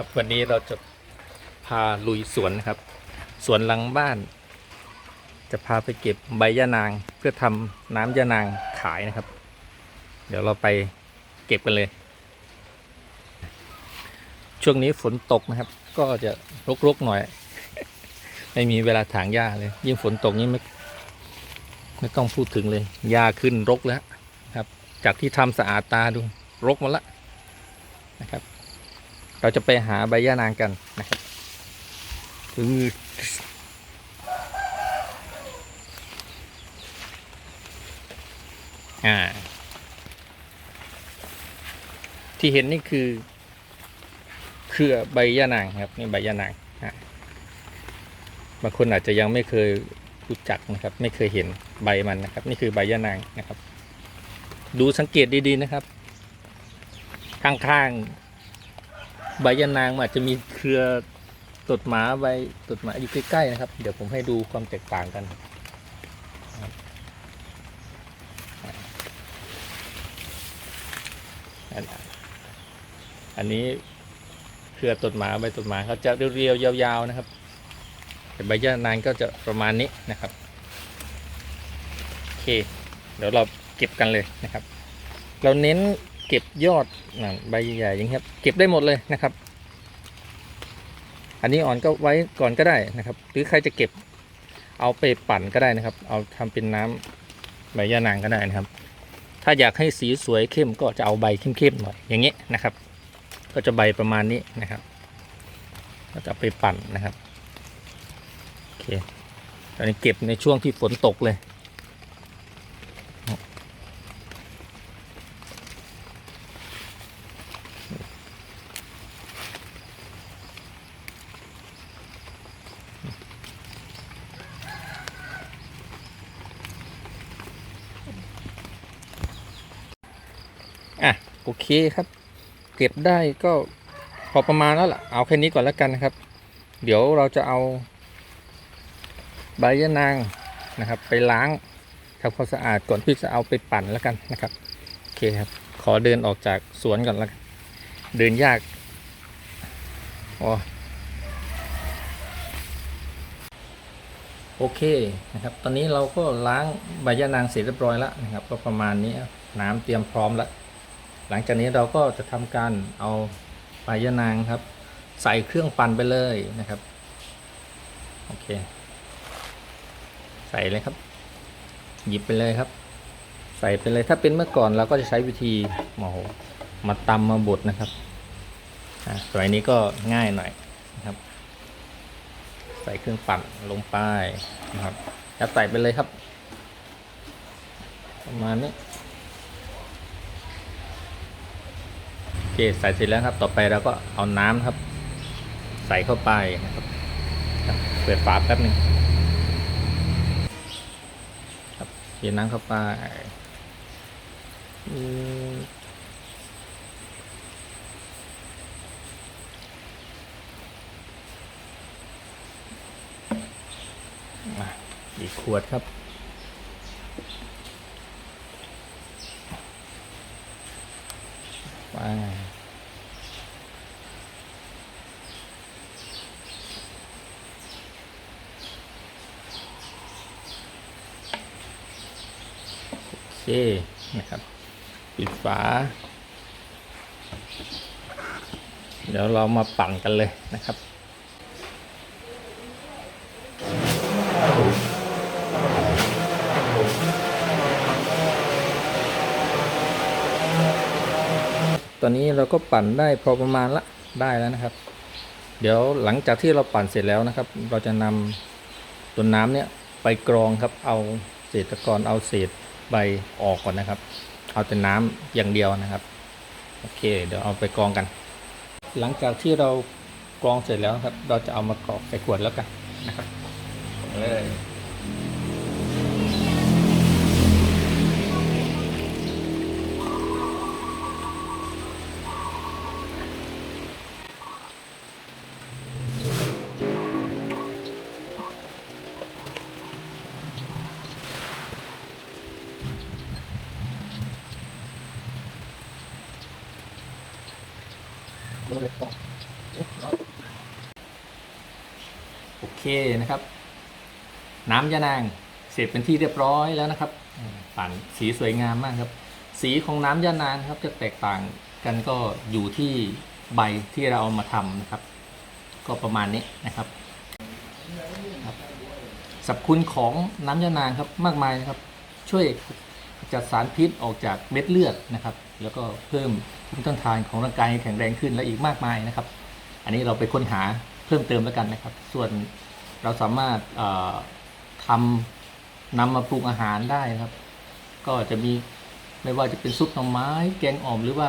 ครับวันนี้เราจะพาลุยสวนครับ สวนหลังบ้าน จะพาไปเก็บใบยะนางเพื่อทำน้ำยะนางขายนะครับ เดี๋ยวเราไปเก็บกันเลย ช่วงนี้ฝนตกนะครับ ก็จะรกๆหน่อย ไม่มีเวลาถางหญ้าเลย ยิ่งฝนตกนี่ไม่ไม่ต้องพูดถึงเลยหญ้าขึ้นรกแล้วครับ จากที่ทำสะอาดตาดูรกหมดละนะครับ เราจะไปหาใบย่านางกันนะครับถึงอ่า ที่เห็นนี่คือเครือใบย่านางครับนี่ใบย่านางอะบางคนอาจจะยังไม่เคยรู้จักนะครับ ไม่เคยเห็นใบมันนะครับ นี่คือใบย่านางนะครับ ดูสังเกตดีๆนะครับ ข้างๆ ใบยะนางมันอาจจะมีเครือตดหมาใบตดหมาอยู่ใกล้ๆนะครับ เดี๋ยวผมให้ดูความแตกต่างกันอันอันนี้เครือตดหมาใบตดหมาเขาจะเรียวๆยาวๆนะครับแต่ใบยะนางก็จะประมาณนี้นะครับโอเค เดี๋ยวเราเก็บกันเลยนะครับ เราเน้น เก็บยอดนะใบใหญ่ๆอย่างนี้ครับเก็บได้หมดเลยนะครับ อันนี้อ่อนก็ไว้ก่อนก็ได้นะครับ หรือใครจะเก็บเอาไปปั่นก็ได้นะครับ เอาทำเป็นน้ำใบยะนางก็ได้นะครับ ถ้าอยากให้สีสวยเข้มก็จะเอาใบเข้มๆหน่อยอย่างนี้นะครับ ก็จะใบประมาณนี้นะครับ ก็จะไปปั่นนะครับโอเคตอนนี้เก็บในช่วงที่ฝนตกเลย อะ โอเคครับ เก็บได้ก็พอประมาณแล้วล่ะ เอาแค่นี้ก่อนแล้วกันนะครับ เดี๋ยวเราจะเอาใบยะนางนะครับ ไปล้างทำความสะอาดก่อนที่จะเอาไปปั่นแล้วกันนะครับ โอเคครับ ขอเดินออกจากสวนก่อนแล้วเดินยากโอโอเคนะครับ ตอนนี้เราก็ล้างใบยะนางเสร็จเรียบร้อยแล้วนะครับ ก็ประมาณนี้น้ำเตรียมพร้อมแล้ว หลังจากนี้เราก็จะทำการเอาใบยนางครับ ใส่เครื่องปั่นไปเลยนะครับ โอเค ใส่เลยครับ หยิบไปเลยครับ ใส่ไปเลยถ้าเป็นเมื่อก่อนเราก็จะใช้วิธีโอ้โหมาตำมาบดนะครับอะสมัยนี้ก็ง่ายหน่อยนะครับ ใส่เครื่องปั่นลงไปนะครับแล้วใส่ไปเลยครับ ประมาณนี้ โอเคใส่เสร็จแล้วครับ ต่อไปเราก็เอาน้ำครับ ใส่เข้าไปนะครับเปิดฝาแป๊บหนึ่งครับเทน้ำเข้าไปอีกขวดครับไป เคนะครับ ปิดฝา เดี๋ยวเรามาปั่นกันเลยนะครับตอนนี้เราก็ปั่นได้พอประมาณละได้แล้วนะครับ เดี๋ยวหลังจากที่เราปั่นเสร็จแล้วนะครับ เราจะนำตัวน้ำเนี่ยไปกรองครับเอาเศษตะกอนเอาเศษ ใบออกก่อนนะครับ เอาแต่น้ำอย่างเดียวนะครับ โอเค เดี๋ยวเอาไปกรองกัน หลังจากที่เรากรองเสร็จแล้วครับ เราจะเอามากรอกใส่ขวดแล้วกันนะครับเลย โอเคนะครับ น้ำยานางเสร็จเป็นที่เรียบร้อยแล้วนะครับปั่นสีสวยงามมากครับ สีของน้ำยานางครับจะแตกต่างกันก็อยู่ที่ใบที่เราเอามาทำนะครับ ก็ประมาณนี้นะครับครับสรรพคุณของน้ำยานางครับมากมายนะครับ ช่วย จัดสารพิษออกจากเม็ดเลือดนะครับ แล้วก็เพิ่มภูมิต้านทานของร่างกายให้แข็งแรงขึ้นและอีกมากมายนะครับ อันนี้เราไปค้นหาเพิ่มเติมแล้วกันนะครับ ส่วนเราสามารถทำนำมาปรุงอาหารได้ครับ ก็จะมีไม่ว่าจะเป็นซุปหน่อไม้ แกงอ่อมหรือว่า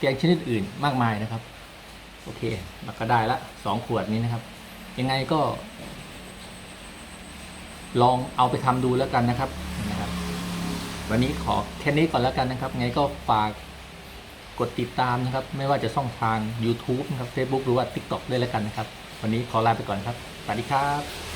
แกงชนิดอื่นมากมายนะครับ โอเคเราก็ได้ละสองขวดนี้นะครับ ยังไงก็ ลองเอาไปทำดูแล้วกันนะครับ วันนี้ขอแค่นี้ก่อนแล้วกันนะครับ ไงก็ฝากกดติดตามนะครับ ไม่ว่าจะช่องทาง YouTube นะครับ Facebook หรือว่า TikTok ด้วยแล้วกันนะครับ วันนี้ขอลาไปก่อนครับ สวัสดีครับ